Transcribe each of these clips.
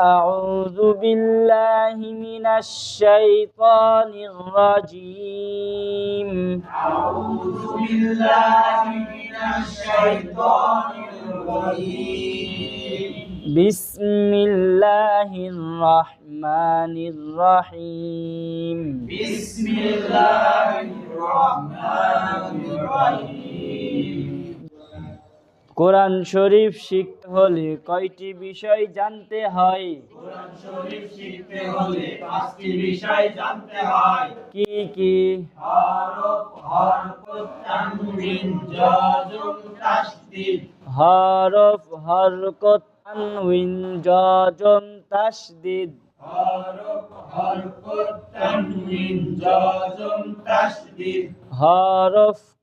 أعوذ بالله من الشيطان الرجيم. أعوذ بالله من الشيطان الرجيم. بسم الله الرحمن الرحيم. بسم الله الرحمن الرحيم. কোরআন শরীফ শিখতে হলে কয়টি বিষয় জানতে হয়? কোরআন শরীফ শিখতে হলে পাঁচটি বিষয় জানতে হয়। কি কি? হরফ হরফ তানবিন জাজম তাসদীদ হরফ হরকত তানউইন জজম তাসদিদ হরফ হরফ তানবিন জাজম তাসদীদ হরফ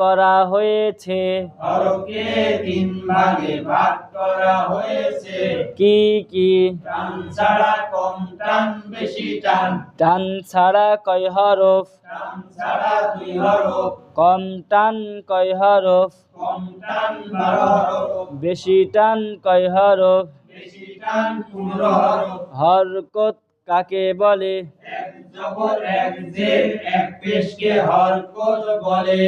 করা হয়েছে। হরফকে তিন ভাগে ভাগ করা হয়েছে। কি কি? টান ছাড়া কম টান বেশি টান। টান ছাড়া কয় হরফ? টান ছাড়া দুই হরফ। কম টান কয় হরফ? কম টান বারো হরফ। বেশি টান কয় হরফ? বেশি টান পনেরো হরফ। হরকত কাকে বলে? এক জবর এক জের এক পেশকে হরকত বলে।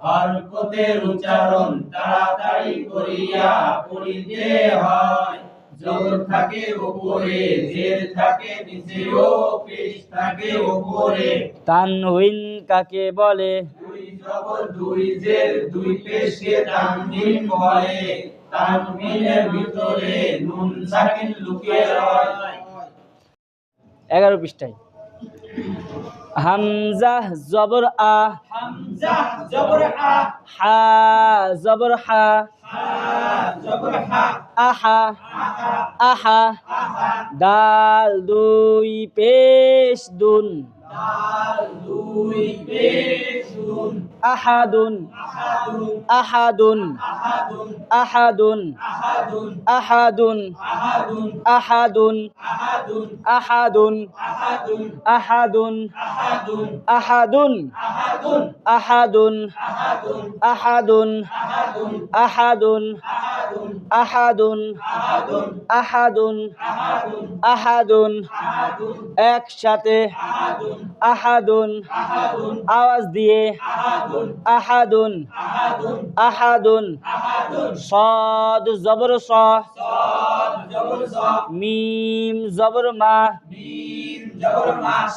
হরকতের উচ্চারণ তাড়াতাড়ি করিয়া পড়িতে হয়। জবর থাকে উপরে জের থাকে নিচে ও পেশ থাকে উপরে। কাকে বলে? দুই জবর দুই জের দুই পেশকে বলে। ভিতরে নুন সাকিন লুকিয়ে রয়। এগারো পৃষ্ঠায়। হামজাহ জবর আ। হা জবর আহা। আহা। দাল দুই পেশ দুন। আহাদুন আহাদুন আহাদুন আহাদুন আহাদুন আহাদুন আহাদুন আহাদুন আহাদুন আহাদুন আহাদুন আহাদুন আহাদুন আহাদুন আহাদুন, একসাথে আহাদুন, আওয়াজ দিয়ে আহাদুন আহাদুন, সদ জবর স, মিম জবর মা,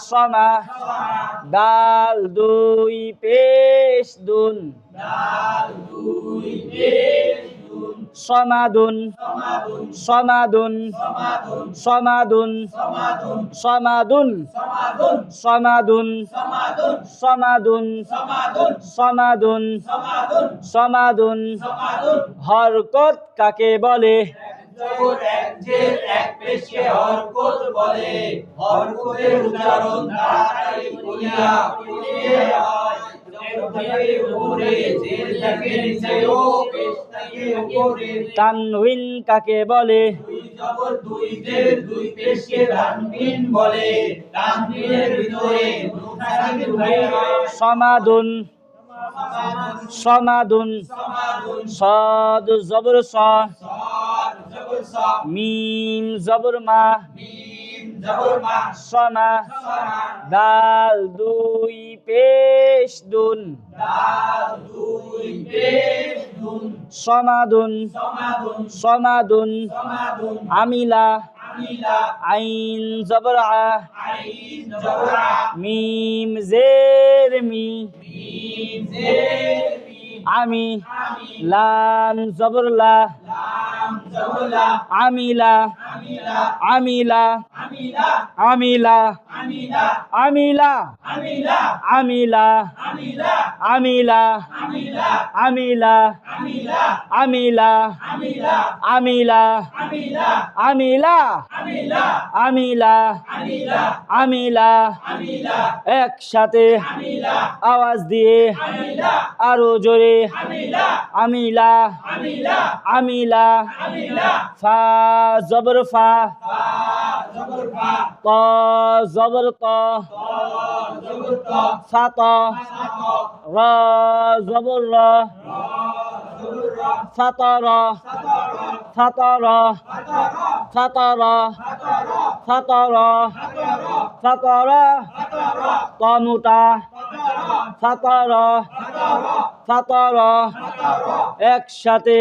সমা ডাল দুই পেশ দুন ডাল দুই পেশ সমাদুন সমাদুন সমাদুন সমাদুন সমাদুন সমাদুন সমাদুন সমাদুন হরকত কাকে বলে? উচ্চারণ তানউইন কাকে বলে? জবর দুই সমাদুন। সমাদুন। সদ জবর স। জবর মা। সমা দাল দুই পেশ দুন। সমাদুন সমাদুন আমিলা। আইন জবরা। মিম জের মি। আমি। লাম জবরলা। আমিলা। আমিলা। আমিলা। আমিলা। আমিলা আমিলা আমিলা আমিলা আমিলা আমিলা আমিলা আমিলা আমিলা একসাথে আওয়াজ দিয়ে আরও জোরে আমিলা আমিলা ফা জবর ফা ত জবর জবরত সাত। র জবর র সাতর। সাতর। সাতর। সাতর। সাতর। তমুটা সাতর। সাতর। একসাথে।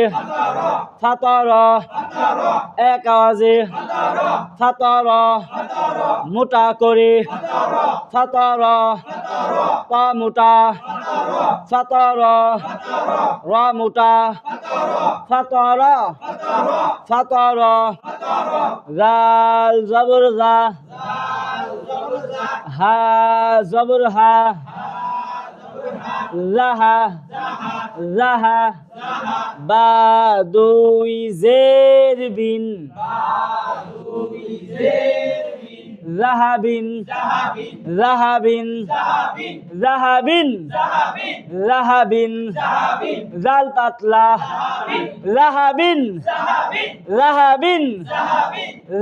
সাতর। এক আওয়াজে। সাতর। মোটা করে। সাতর। তমুটা সাতর। র মোটা। সাতর। সাতর। জাল জবর জা হা জবর হা। লাহা। লাহা। বা দুই জের বিন। জাহাবিন জাহাবিন জাহাবিন জাহাবিন জাল পাতলা জাহাবিন জাহাবিন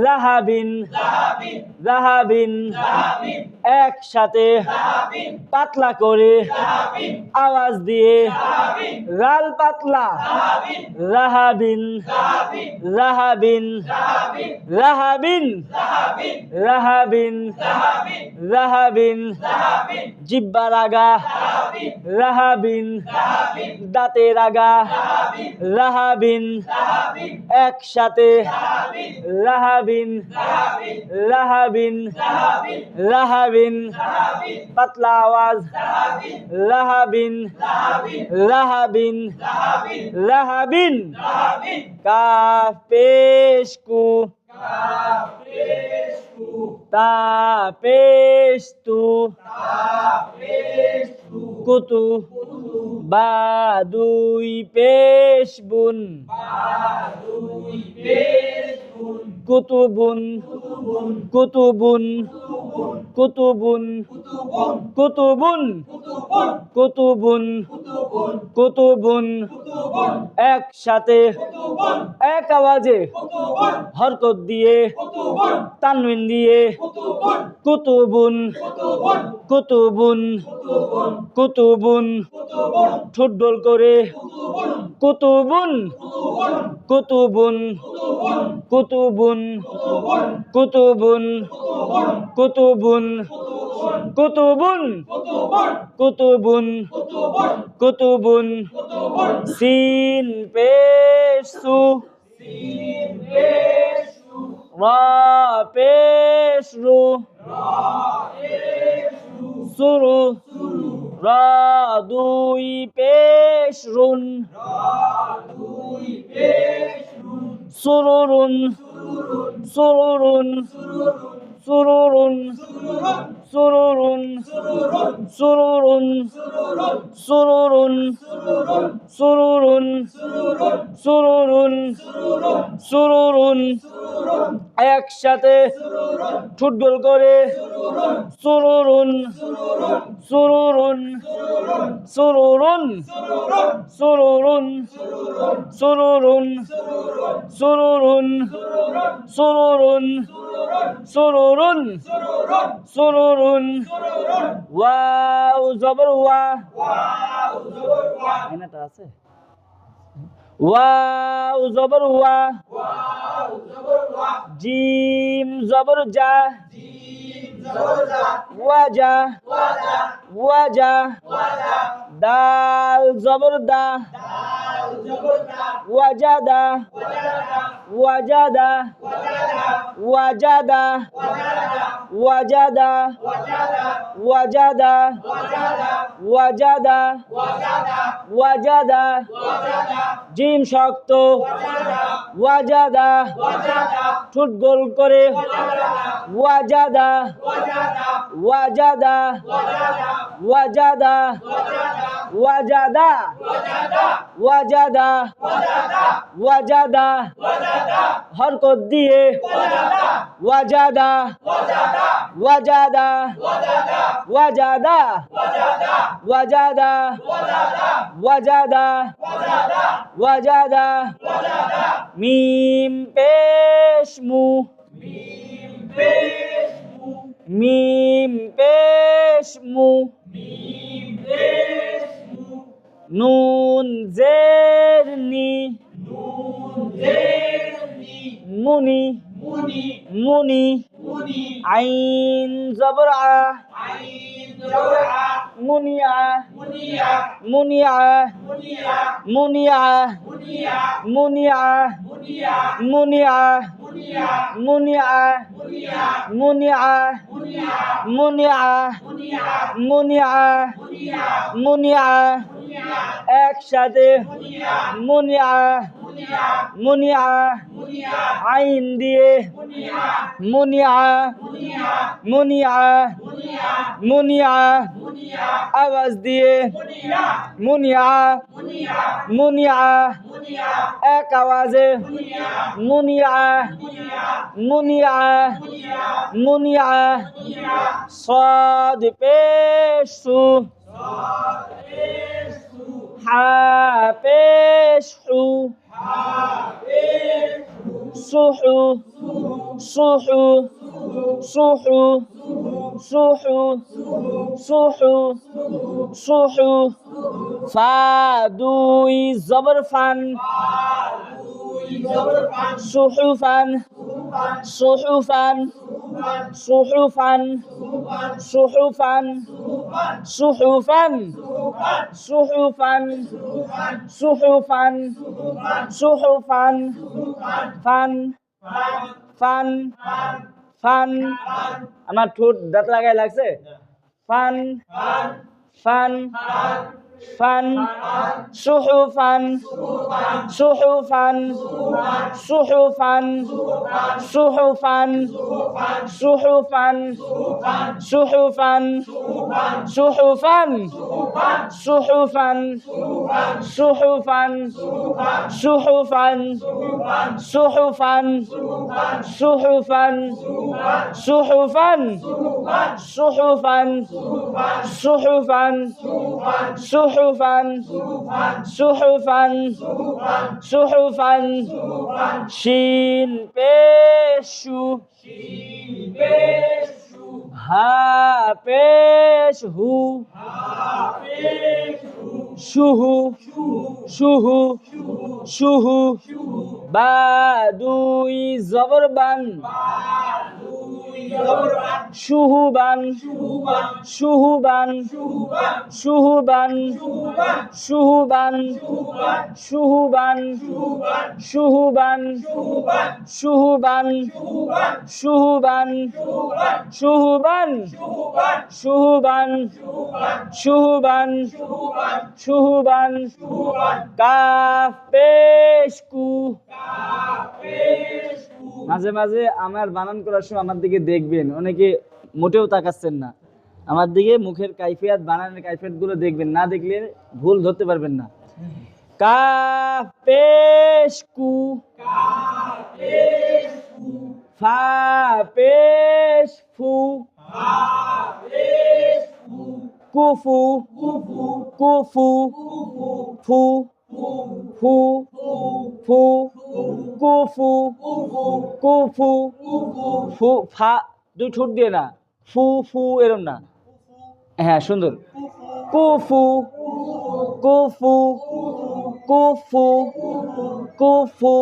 জাহাবিন জাহাবিন জাহাবিন একসাথে পাতলা করে আওয়াজ দিয়ে রাল পাতলা রাহাবিন রাহাবিন রাহাবিন রাহাবিন রাহাবিন জিব্বা রাগা রাহাবিন দাঁতে রাগা রাহাবিন একসাথে রাহাবিন রাহাবিন রাহাবিন লাহাবিন, পাতলা আওয়াজ, লাহাবিন লাহাবিন লাহাবিন, কাফ পেশ কু, তা পেশ তু, কুতু, বা দুই পেশ বুন কুতুবুন কুতুবুন কুতুবুন কুতুবুন কুতুবুন কুতুবুন, একসাথে, এক আওয়াজে হরকত দিয়ে তানবিন দিয়ে, কুতুবুন কুতুবুন কুতুবুন ঠুড্ডল করে, কুতুবুন কুতুবুন কুতুবুন কুতুবুন কুতুবুন কুতুবুন কুতুবুন কুতুবুন কুতুবুন সিন পেশু রা পেশরু সুরু রা দুই পেশরুন sururun sururun sururun sururun সুরুরুন সুরুরুন সুরুরুন সুরুরুন সুরুরুন সুরুরুন একসাথে ফুটবল করে সুরুরুন সুরুরুন সুরুরুন সুরুরুন সুরুরুন সুরুরুন সুরুরুন সুরুরুন সুরুরুন ওয়াও জবর ওয়া। এনাটা আছে? ওয়াও জবর ওয়া। জিম জবর ওয়াজা ওয়াজা দাল জবর দা। ওয়াজাদা ওয়াজাদা ওয়াজাদা ওয়াজাদা ওয়াজাদা ওয়াজাদা ওয়াজাদা জিম শক্ত ওয়াজাদা ঠোঁট গোল করে ওয়াজাদা ওয়াজাদা ওয়াজাদা ওয়াজাদা ওয়াজাদা ওয়াজাদা, হরকত দিয়ে, ওয়াজাদা ওয়াজাদা ওয়াজাদা ওয়াজাদা ওয়াজাদা ওয়াজাদা, মিম পেশ মু, মিম পেশ মিম পেশ নুন জের নি মুনি মুনি মুনি মুনি আইন জবরা মুনিয়া মুনিয়া মুনিয়া মুনিয়া মুনিয়া মুনিয়া মুনিয়া মুনিয়া মুনিয়া মুনিয়া একসাথে মুনিয়া মুনিয়া, আইন দিয়ে মুনিয়া মুনিয়া মুনিয়া, আওয়াজ দিয়ে মুনিয়া মুনিয়া, এক আওয়াজে মুনিয়া মুনিয়া মুনিয়া স্বাদ পেশু সদ পেশু হাপেশু সুহু সুহু সুহু সুহু সুহু সুহু ফাদুই জবরফান সুহুফান সুহুফান সুহুফান সুহুফান সুহুফান সুহুফান সুহুফান সুহুফান, ফান ফান ফান। আমার ঠোঁট দাঁত লাগাই লাগছে? ফান ফান। ফান সুহুফান সুহুফান সুহুফান সুহুফান সুহুফান সুহুফান সুহুফান সুহুফান সুহুফান সুহুফান সুহুফান সুহুফান সুহুফান সুহুফান সুহুফান সুহুফান সুহুফান সুহুফান শিন পেশু হা পেশ হু সুহু সুহু সুহু বা দুই জবরবান সুহুবান সুহুবান সুহুবান সুহুবান সুহুবান সুহুবান সুহুবান সুহুবান সুহুবান সুহুবান সুহুবান সুহুবান কাফ পেশকু মাঝে মাঝে আমার বানান করার সময় আমার দিকে দেখবেন। অনেকে মোটেও তাকাচ্ছেন না। আমার দিকে মুখের কাইফিয়াত, বানানের কাইফিয়াতগুলো দেখবেন। না দেখলে ভুল ধরতে পারবেন না। কাফ কু ফা ফু কুফু। কুফু। ফু ফু ফু কুফু কুফু ফু ফা দুই ঠোঁট দিয়ে না। ফু ফু এরম না। হ্যাঁ সুন্দর। কুফু কুফু কুফু কুফু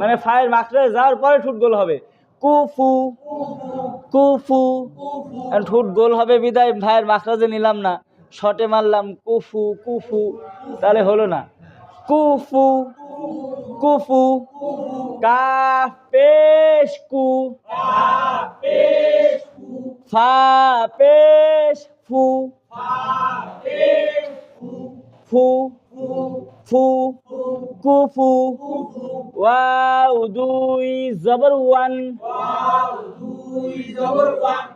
মানে ফায়ের মাত্রায় যাওয়ার পরে ঠোঁট গোল হবে। কুফু কুফু ঠোঁট গোল হবে বিদায় ভাইয়ের মাখরাজে নিলাম না। শটে মারলাম, কুফু কুফু, তাহলে হলো না। কুফু কুফু কাফ পেশ কু ফা পেশ ফু ফু ফু, কুফু, ওয়াও, দুই, জবর, ওয়ান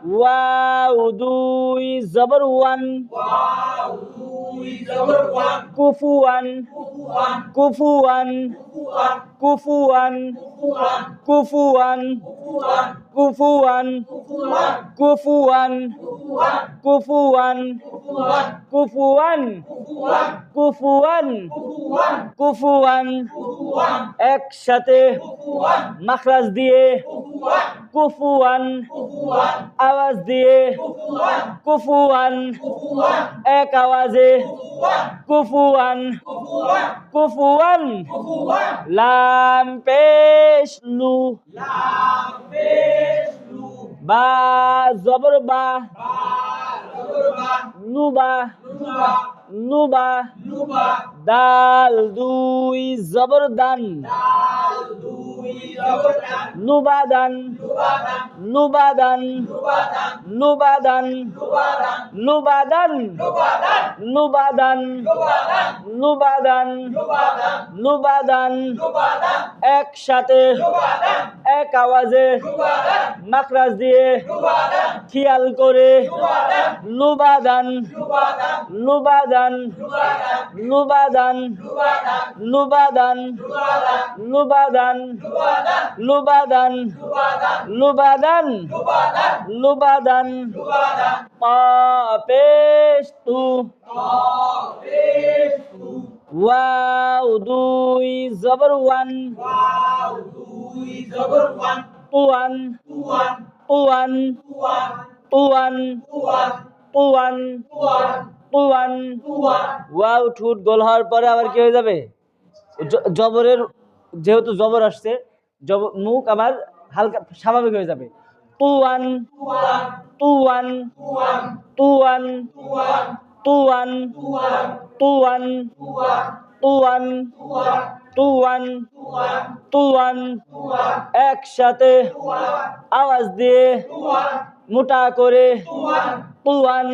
Waudui zabarwan Kufuan. Kufuan. Kufuan. কুফুয়ান কুফুয়ান কুফুয়ান কুফুয়ান কুফুয়ান কুফুয়ান কুফুয়ান কুফুয়ান, একসাথে মাখরাজ দিয়ে, কুফুয়ান, আওয়াজ দিয়ে, কুফুয়ান, এক আওয়াজে, কুফুয়ান কুফুয়ান, লু لام پیش لو لام پیش لو با زبر با با زبر با نو با نو با نو با دال دوی زبر دان دال دوی নুবাদান নুবাদান নুবাদান নুবাদান নুবাদান নুবাদান নুবাদান একসাথে এক আওয়াজে মাকরাজ দিয়ে খেয়াল করে নুবাদান নুবাদান নুবাদান নুবাদান নুবাদান লুবাদান লুবাদান লুবাদান পেস্তু ওয়াও দুই জবর ওয়ান তুয়ান তুয়ান তুয়ান তুয়ান তুয়ান ওয়াও ঠুট গোল হওয়ার পরে আবার কি হয়ে যাবে জবরের যেহেতু জবর আসছে জব মুখ আবার হালকা স্বাভাবিক হয়ে যাবে তুয়ান তুয়ান তুয়ান তুয়ান তুয়ান তুয়ান তুয়ান তুয়ান একসাথে আওয়াজ দিয়ে মোটা করে তুয়ান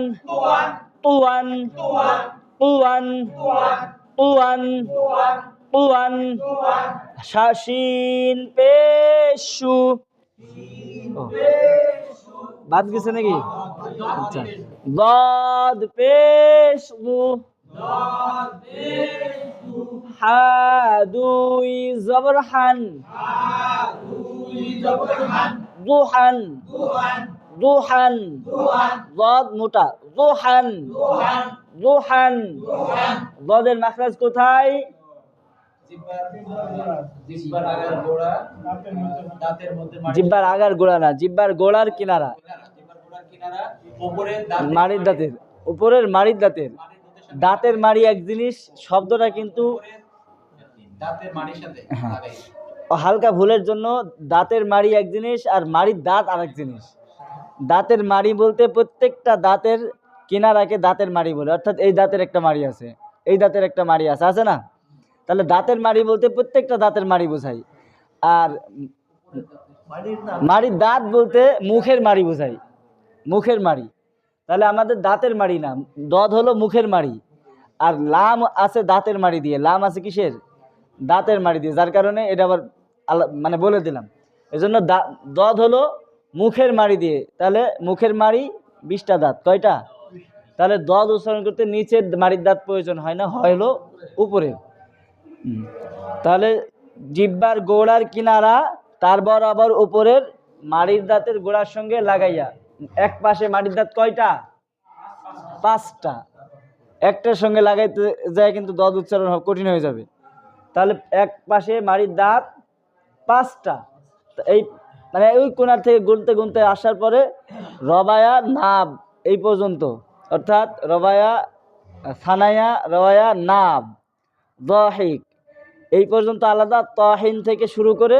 তুয়ান তুয়ান তুয়ান তুয়ান শাসিন পেশু। বাদ গেছে নাকি? আচ্ছা। দদ পেশ। দু হাদুই জবরহান। দুহান। দুহান। জদ মোটা। দুহান। দুহান। জদের মাখরাজ কোথায়? জিব্বার আগার গোড়া না জিব্বার গোড়ার কিনারা জিব্বার গোড়ার কিনারা। উপরে দাঁত মাড়ির দাঁতের উপরের মাড়ির দাঁতের। দাঁতের মাড়ি এক জিনিস শব্দটা কিন্তু হ্যাঁ। হালকা ভুলের জন্য দাঁতের মাড়ি এক জিনিস আর মাড়ির দাঁত আরেক জিনিস। দাঁতের মাড়ি বলতে প্রত্যেকটা দাঁতের কিনারাকে দাঁতের মাড়ি বলে অর্থাৎ এই দাঁতের একটা মাড়ি আছে এই দাঁতের একটা মাড়ি আছে আছে না? তাহলে দাঁতের মাড়ি বলতে প্রত্যেকটা দাঁতের মাড়ি বোঝাই। আর মাড়ির দাঁত বলতে মুখের মাড়ি বোঝাই। মুখের মাড়ি। তাহলে আমাদের দাঁতের মাড়ি না, দদ হলো মুখের মাড়ি। আর লাম আছে দাঁতের মাড়ি দিয়ে। লাম আছে কিসের? দাঁতের মাড়ি দিয়ে। যার কারণে এটা আবার মানে বলে দিলাম। এজন্য দদ হলো মুখের মাড়ি দিয়ে। তাহলে মুখের মাড়ি বিশটা দাঁত। কয়টা? তাহলে দদ উচ্চারণ করতে নিচের মাড়ির দাঁত প্রয়োজন হয় না। হয় হলো উপরে। তাহলে জিব্বার গোড়ার কিনারা, তার বরাবর উপরের মাড়ির দাঁতের গোড়ার সঙ্গে লাগাইয়া, এক পাশে মাড়ির দাঁত কয়টা? পাঁচটা। একটার সঙ্গে লাগাইতে যায় কিন্তু দদ উচ্চারণ কঠিন হয়ে যাবে। তাহলে এক পাশে মাড়ির দাঁত পাঁচটা। এই মানে ওই কোনার থেকে গুনতে গুনতে আসার পরে রবায়া নাব এই পর্যন্ত। অর্থাৎ রবায়া, সানায়া, রবায়া নাব। দহিক। এই পর্যন্ত আলাদা, তহিন থেকে শুরু করে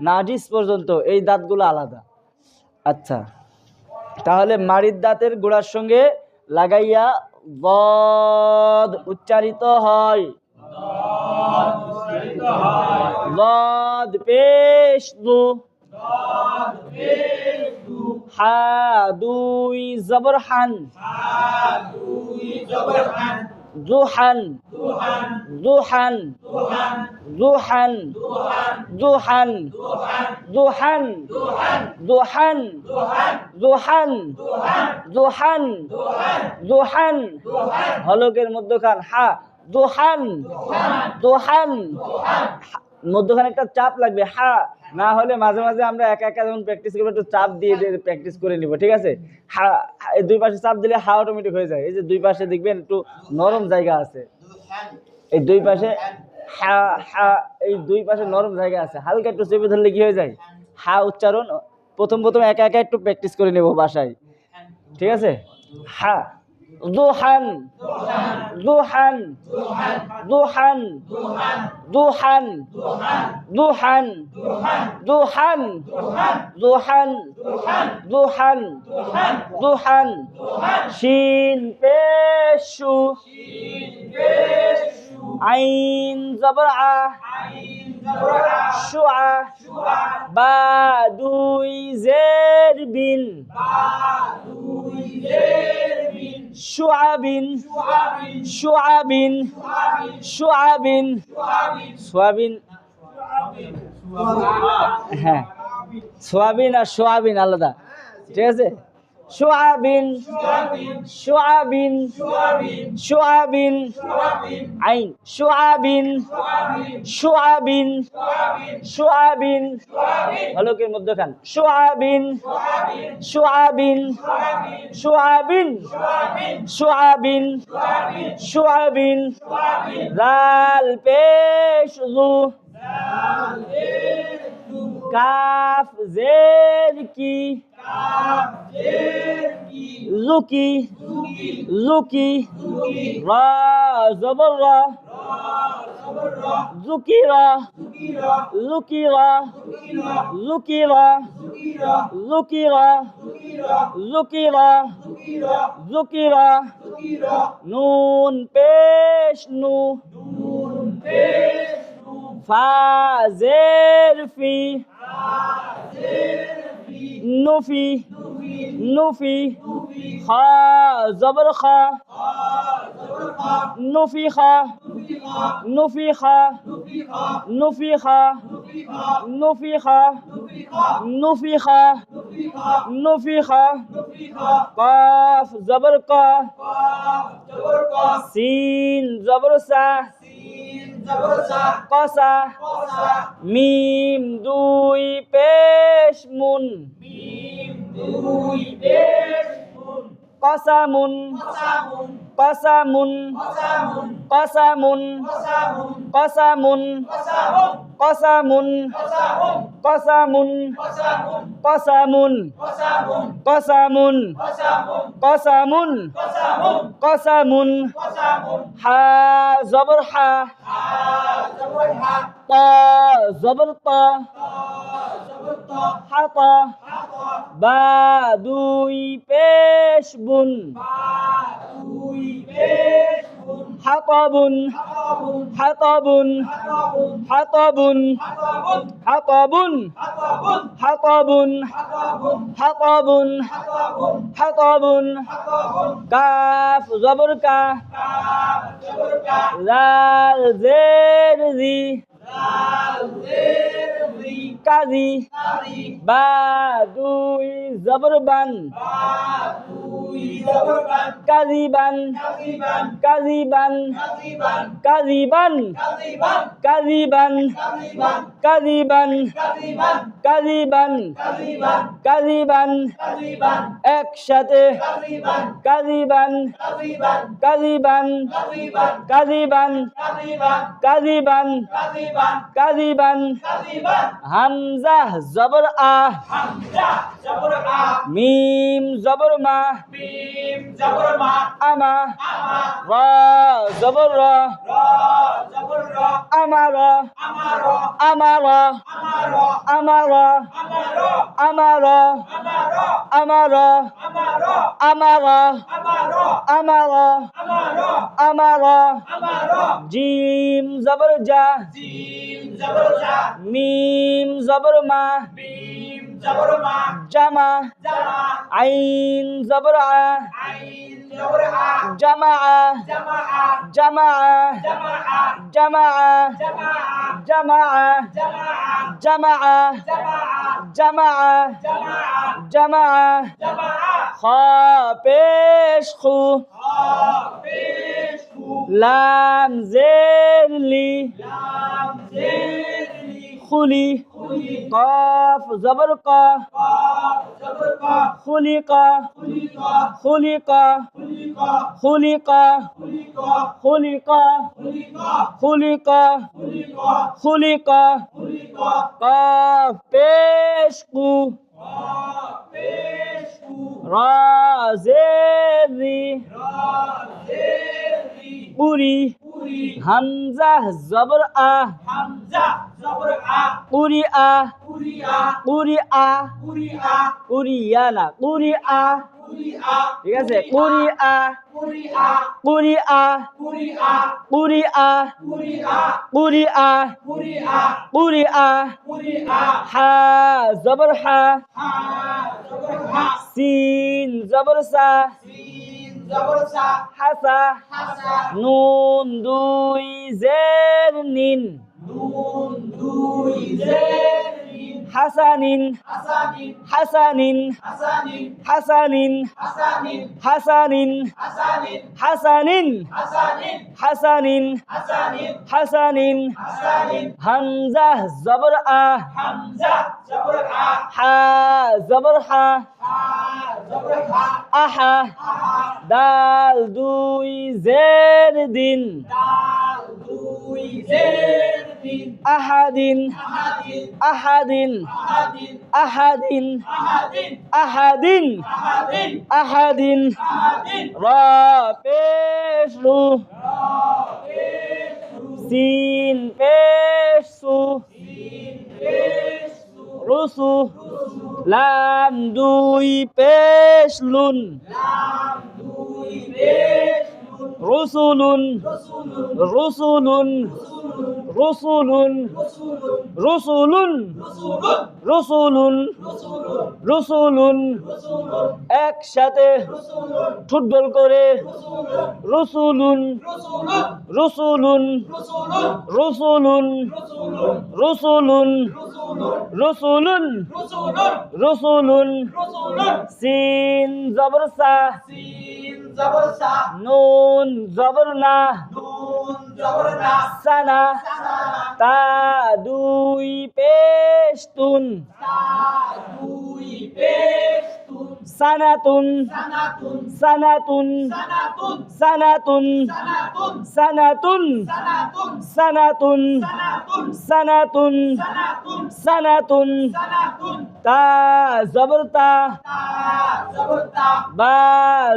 নাজিস পর্যন্ত এই দাঁতগুলো আলাদা। আচ্ছা তাহলে মাড়ির দাঁতের গোড়ার সঙ্গে লাগাইয়া বদ উচ্চারিত হয়। বদ পেশ দু। হা দুই জবর হান জুহান জুহান জুহান জুহান জুহান জুহান জুহান জুহান জুহান, হলকের মধ্যখান, হা, জুহান জুহান, মধ্যখানে একটা চাপ লাগবে, হা না হলে মাঝে মাঝে আমরা একা একা যখন প্র্যাকটিস করব একটু চাপ দিয়ে প্র্যাকটিস করে নিব ঠিক আছে? দুই পাশে চাপ দিলে হা অটোমেটিক হয়ে যায়। এই যে দুই পাশে দেখবেন একটু নরম জায়গা আছে। এই দুই পাশে হা হা এই দুই পাশে নরম জায়গা আছে। হালকা একটু চেপে ধরলে কি হয়ে যায়? হা উচ্চারণ প্রথম প্রথম একা একা একটু প্র্যাকটিস করে নেব বাসায়। ঠিক আছে? হা দুহান। দুহান। দুহান। দুহান। দুহান। দুহান। দুহান। দুহান। দুহান। শিন পেশু। আইন জবর। আ শুআ বা দুই জের বিন। শুআবিন। শুআবিন। শুআবিন। সোয়াবিন হ্যাঁ। সোয়াবিন আর সোয়াবিন আলাদা। ঠিক আছে? সোয়াবিন সোয়াবিন সোয়াবিন আইন সোয়াবিন সোয়াবিন সোয়াবিন হলকের মধ্যখান সোয়াবিন সোয়াবিন সোয়াবিন সোয়াবিন সোয়াবিন লাল পেশ কাফ জের কি জুকি জুকি রা জবর রা জুকিরা জুকিরা জুকিরা জুকিরা জুকিরা জুকিরা নুন পেশ নু ফি নুফি নুফি খা জবর খা নুফি খা নুফি খা নুফি খা নুফি খা নুফি খা নুফি খা কাফ জবর কা সিন জবর সা কসা। মিম দুই পেশ মুন। কসামুন কসামুন কসামুন কসামুন কসামুন কসামুন কসামুন কসামুন কসামুন কসামুন হা জবর হা তা জবর তা হাতা বা দুই পেশ বুন। হাতাবুন হাতাবুন হাতাবুন হাতাবুন হাতাবুন হাতাবুন হাতাবুন কাফ জবর কা লাল জের জি কাজি বা দুই জবরবান কাজিবান কাজিবান কাজিবান কাজিবান কাজিবান কাজিবান কাজিবান একসাথে কাজিবান কাজিবান কাজিবান কাজিবান কাজিবান হামজা জবর আ মিম জবর মা আমা রা জবর রা আমার আমার আমার আমার আমার আমার আমার আমার জিম জবর যা মিম জবর মা জামা আইন জবর আ জামা জামা জামা জামা জামা জামা জামা খ পেশ খু لام زیر لی خلی. قاف زبر کا. خلی کا. خلی کا. خلی کا. خلی کا. خلی کا. خلی کا. قاف پیش کو. را زیر لی উরি হামজা জবর আ উরি আ উরি আ উরিয়ানা উরি আ ঠিক আছে কুরি আ কুরি আ কুরি আ কুরি আ কুরি আ হা জবর হা সিন জবর সা হাসা। নুন দুই জের নিন। নুন দুই জের হাসানিন। হাসানিন। হাসানিন। হাসানিন। হাসানিন। হাসানিন। হাসানিন। হামজা জবর আ। হা জবর হা। আহা। দাল দুই জের দিন। দাল দুই أحد أحد أحد أحد أحد را پیش رو سين پیش سو رسو لام دوی پیش لون لام دوی پیش রুসুলুন রসুলুন রসুলুন রসুলুন রসুলুন রসুলুন একসাথে ফুটবল করে রসুলুন রসুলুন রসুলুন রসুলুন রসুলুন রসুলুন সিন জবরসা নুন জবরনা সানা তা দুই পেস্তুন সানাতুন সানাতুন সানাতুন সানাতুন সানাতুন সানাতুন সানাতুন তা জবরতা বা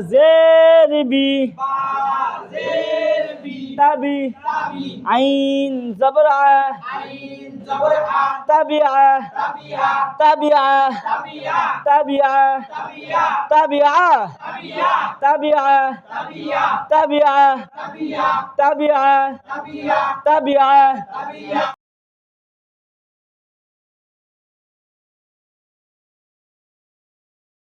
জেরবি তাবি আইন জবর তাবিয়া তাবিয়া তাবিয়া তাবিয়া তাবিয়া তাবিয়া তাবিয়া তাবিয়া